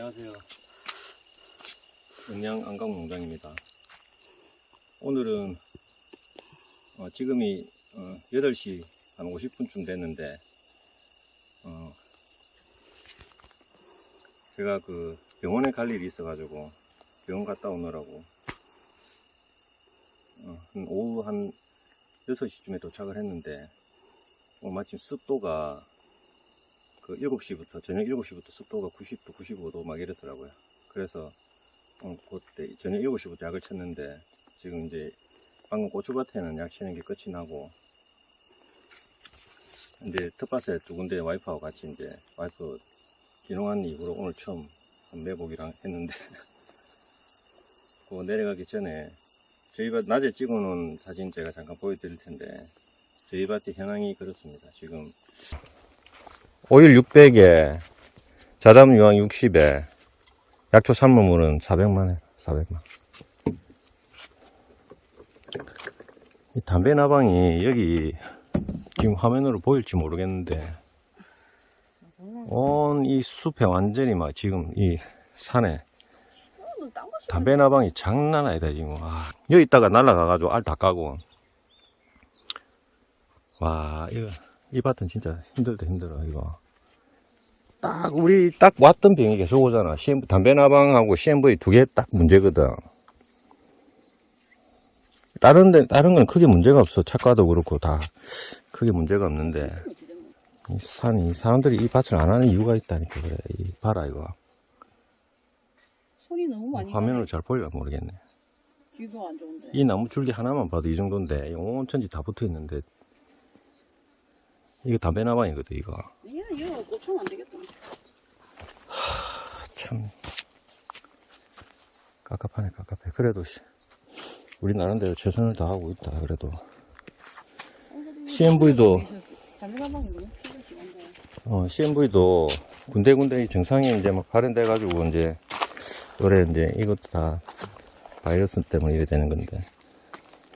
안녕하세요. 영양 안강농장입니다. 오늘은 어, 지금이 어, 8시 한 50분쯤 됐는데 어, 제가 그 병원에 갈 일이 있어가지고 병원 갔다 오느라고 어, 한 오후 한 6시쯤에 도착을 했는데 오늘 마침 습도가 그 7시부터 저녁 7시부터 습도가 90도 95도 막 이랬더라고요. 그래서 어, 그때 저녁 7시부터 약을 쳤는데 지금 이제 방금 고추밭에는 약 치는 게 끝이 나고 이제 텃밭에 두 군데 와이프하고 같이 이제 와이프 기농한 이후로 오늘 처음 매복이랑 했는데 그 내려가기 전에 저희 밭 낮에 찍어놓은 사진 제가 잠깐 보여드릴 텐데 저희 밭의 현황이 그렇습니다. 지금 오일 600에 자담 유황 60에 약초 산모물은 400만에 400만. 이 담배 나방이 여기 지금 화면으로 보일지 모르겠는데 온 이 숲에 완전히 막 지금 이 산에 담배 나방이 장난 아니다 지금. 와, 여기 있다가 날라가 가지고 알 다 까고. 와 이거 이 밭은 진짜 힘들다 힘들어 이거 딱 우리 딱 왔던 병이 계속 오잖아. CM, 담배 나방하고 CMV 두 개 딱 문제거든. 다른 데 다른 건 크게 문제가 없어. 착과도 그렇고 다 크게 문제가 없는데 이 산이 사람들이 이 밭을 안 하는 이유가 있다니까 그래. 이 봐라 이거 손이 너무 많이 화면으로 잘 보일까 모르겠네. 귀도 안 좋은데. 이 나무 줄기 하나만 봐도 이 정도인데 온 천지 다 붙어 있는데 이거 담배 나방이거든 이거. 얘가 꽂히면 안 되겠다. 참 깝깝하네 깝깝해 그래도 씨, 우리 나름대로 최선을 다하고 있다 그래도 CMV도. 어, CMV도 군데군데 이 증상이 이제 막 발현돼 가지고 이제 올해 이제 이것도 다 바이러스 때문에 이래 되는 건데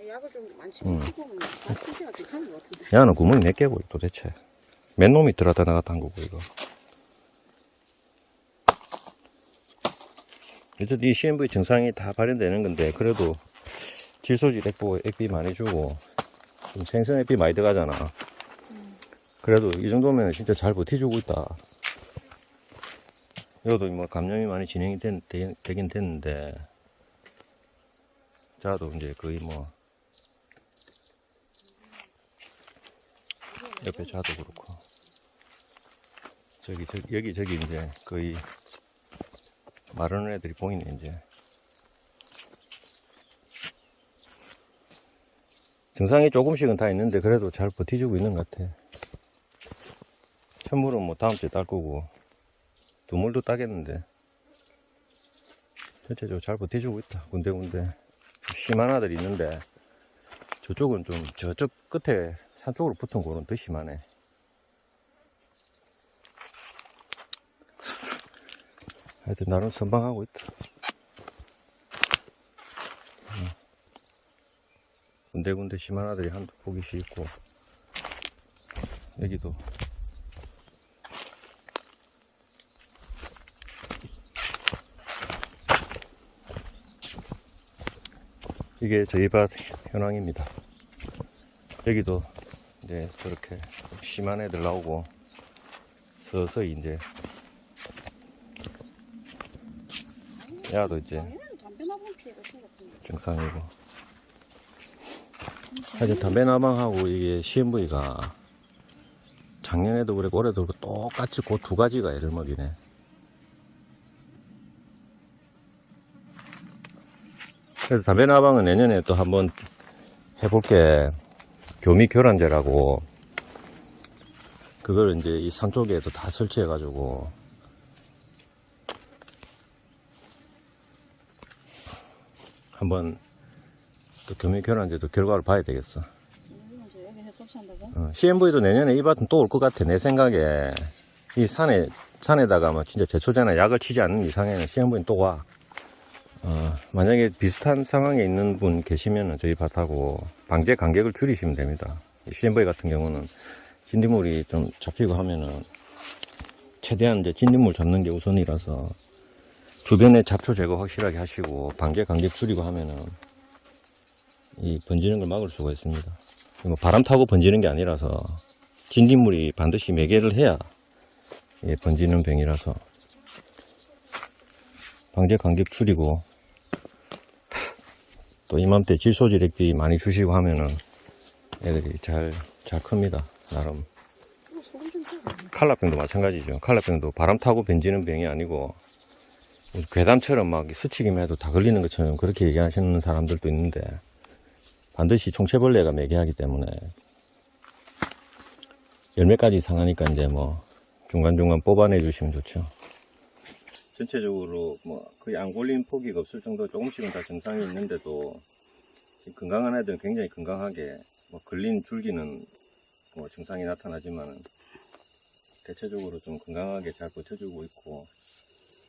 약을 좀 많이 음. 치고 보면 아프지가 괜찮은 것 같은데. 야는 구멍이 몇 개고 도대체 맨 놈이 들어갔다 나갔다 한 거고 이거. 어쨌든 이 CMV 증상이 다 발현되는 건데 그래도 질소질 액보 액비 많이 주고 좀 생선 액비 많이 들어가잖아. 그래도 이 정도면 진짜 잘 버티주고 있다. 여기도 뭐 감염이 많이 진행이 된, 되, 되긴 됐는데 자도 이제 거의 뭐 옆에 자도 그렇고. 저기, 저기 여기 저기 이제 거의 마르는 애들이 보이네 이제. 증상이 조금씩은 다 있는데 그래도 잘 버티주고 있는 것 같아. 천물은 뭐 다음 주에 딸 거고. 두물도 따겠는데. 전체적으로 잘 버티주고 있다 군데군데. 심한 아들이 있는데 저쪽은 좀 저쪽 끝에 산 쪽으로 붙은 거는 더 심하네. 하여튼 나름 선방하고 있다. 음. 군데군데 심한 아들이 한두 포기씩 있고 여기도 이게 저희 밭 현황입니다. 여기도 이제 저렇게 심한 애들 나오고 서서히 이제 야도 이제. 증상이고 사실 담배 나방하고 이게 CMV가 작년에도 그랬고 올해도 그렇고 똑같이 그 두 가지가 애를 먹이네 그래서 담배 나방은 내년에 또 한번 해볼게 교미 교란제라고 그걸 이제 이 산 쪽에도 다 설치해 가지고 한번 또 교미 교란제도 결과를 봐야 되겠어. 어, CMV도 내년에 이 밭은 또 올 것 같아. 내 생각에 이 산에 산에다가 뭐 진짜 제초제나 약을 치지 않는 이상에는 CMV는 또 와. 어, 만약에 비슷한 상황에 있는 분 계시면은 저희 밭하고 방제 간격을 줄이시면 됩니다. 이 CMV 같은 경우는 진딧물이 좀 잡히고 하면은 최대한 이제 진딧물 잡는 게 우선이라서 주변에 잡초 제거 확실하게 하시고 방제 간격 줄이고 하면은 이 번지는 걸 막을 수가 있습니다. 뭐 바람 타고 번지는 게 아니라서 진딧물이 반드시 매개를 해야 예, 번지는 병이라서 방제 간격 줄이고 또 이맘때 질소지렉비 많이 주시고 하면은 애들이 잘, 잘 큽니다. 나름. 칼라병도 마찬가지죠. 칼라병도 바람 타고 번지는 병이 아니고 괴담처럼 막 스치기만 해도 다 걸리는 것처럼 그렇게 얘기하시는 사람들도 있는데 반드시 총체벌레가 매개하기 때문에 열매까지 상하니까 이제 뭐 중간중간 뽑아내 주시면 좋죠. 전체적으로 뭐 거의 안 걸린 포기가 없을 정도 조금씩은 다 증상이 있는데도 지금 건강한 애들은 굉장히 건강하게 뭐 걸린 줄기는 뭐 증상이 나타나지만은 대체적으로 좀 건강하게 잘 버텨주고 있고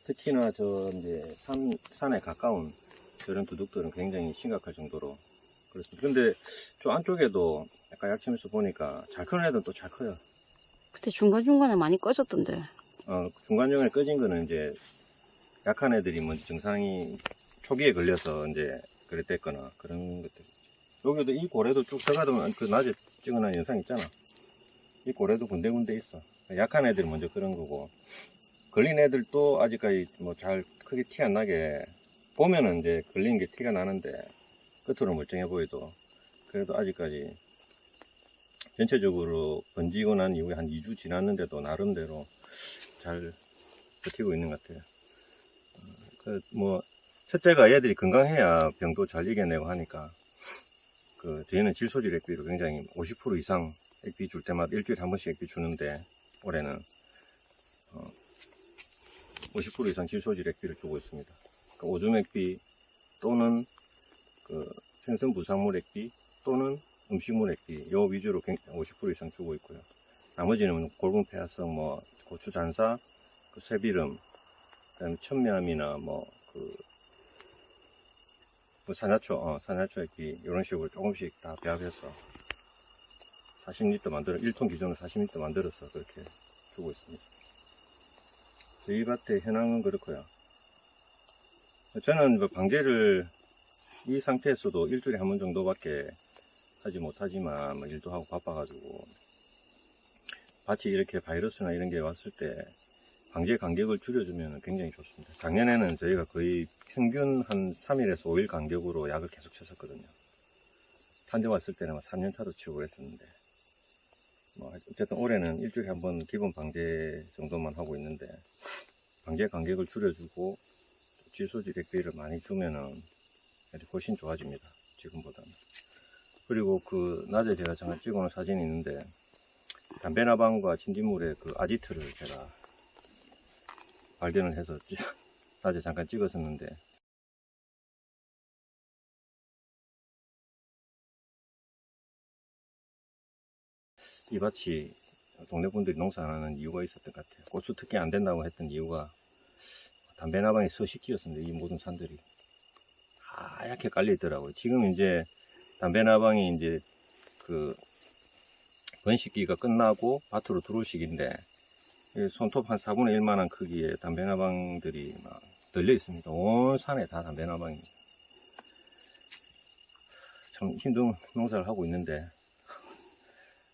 특히나 저 이제 산, 산에 가까운 저런 두둑들은 굉장히 심각할 정도로 그렇습니다. 근데 저 안쪽에도 약간 약침에서 보니까 잘 크는 애들은 또 잘 커요. 그때 중간중간에 많이 꺼졌던데. 어, 중간중간에 꺼진 거는 이제 약한 애들이 먼저 증상이 초기에 걸려서 이제 그랬댔거나 그런 것들. 여기도 이 고래도 쭉 들어가면 그 낮에 찍어놓은 영상 있잖아. 이 고래도 군데군데 있어. 약한 애들이 먼저 그런 거고. 걸린 애들도 아직까지 뭐 잘 크게 티 안 나게 보면은 이제 걸린 게 티가 나는데 끝으로 멀쩡해 보여도 그래도 아직까지 전체적으로 번지고 난 이후에 한 2주 지났는데도 나름대로 잘 버티고 있는 것 같아요. 그, 뭐, 첫째가 얘들이 건강해야 병도 잘 이겨내고 하니까, 그, 저희는 질소질 액비로 굉장히 50% 이상 액비 줄 때마다 일주일에 한 번씩 액비 주는데, 올해는, 어, 50% 이상 질소질 액비를 주고 있습니다. 그러니까 오줌 액비 또는 그 생선 부산물 액비 또는 음식물 액비 요 위주로 50% 이상 주고 있고요. 나머지는 골분 폐하성, 뭐 고추 잔사, 그 쇠비름, 그다음에 천면이나 뭐그뭐 어, 산야초 액비 이런 식으로 조금씩 다 배합해서 40리터 만들어 1톤 기준으로 40리터 만들어서 그렇게 주고 있습니다. 저희 밭의 현황은 그렇고요. 저는 뭐 방제를 이 상태에서도 일주일에 한 번 정도밖에 하지 못하지만 뭐 일도 하고 바빠가지고 밭이 이렇게 바이러스나 이런 게 왔을 때 방제 간격을 줄여주면 굉장히 좋습니다. 작년에는 저희가 거의 평균 한 3일에서 5일 간격으로 약을 계속 쳤었거든요. 탄저 왔을 때는 3년차도 치고 그랬었는데 뭐 어쨌든 올해는 일주일에 한 번 기본 방제 정도만 하고 있는데 방제 간격을 줄여주고 질소질 액비를 많이 주면은 훨씬 좋아집니다. 지금보다는. 그리고 그 낮에 제가 잠깐 찍어놓은 사진이 있는데 담배나방과 진딧물의 그 아지트를 제가 발견을 해서 찌- 낮에 잠깐 찍었었는데 이 밭이 동네 분들이 농사 안 하는 이유가 있었던 것 같아요. 고추 특히 안 된다고 했던 이유가 담배나방이 서식지였습니다. 이 모든 산들이 하얗게 깔려 있더라고요. 지금 이제 담배나방이 이제 그 번식기가 끝나고 밭으로 들어올 시기인데 이 손톱 한 4분의 1만한 크기의 담배나방들이 막 널려 있습니다. 온 산에 다 담배나방이. 참 힘든 농사를 하고 있는데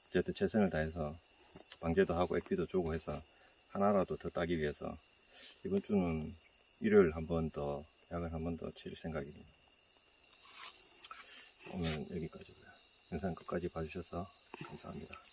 어쨌든 최선을 다해서 방제도 하고 액비도 주고 해서 하나라도 더 따기 위해서 이번 주는 일요일 한 번 더 약을 한 번더칠 생각입니다. 오늘 여기까지고요. 영상 끝까지 봐주셔서 감사합니다.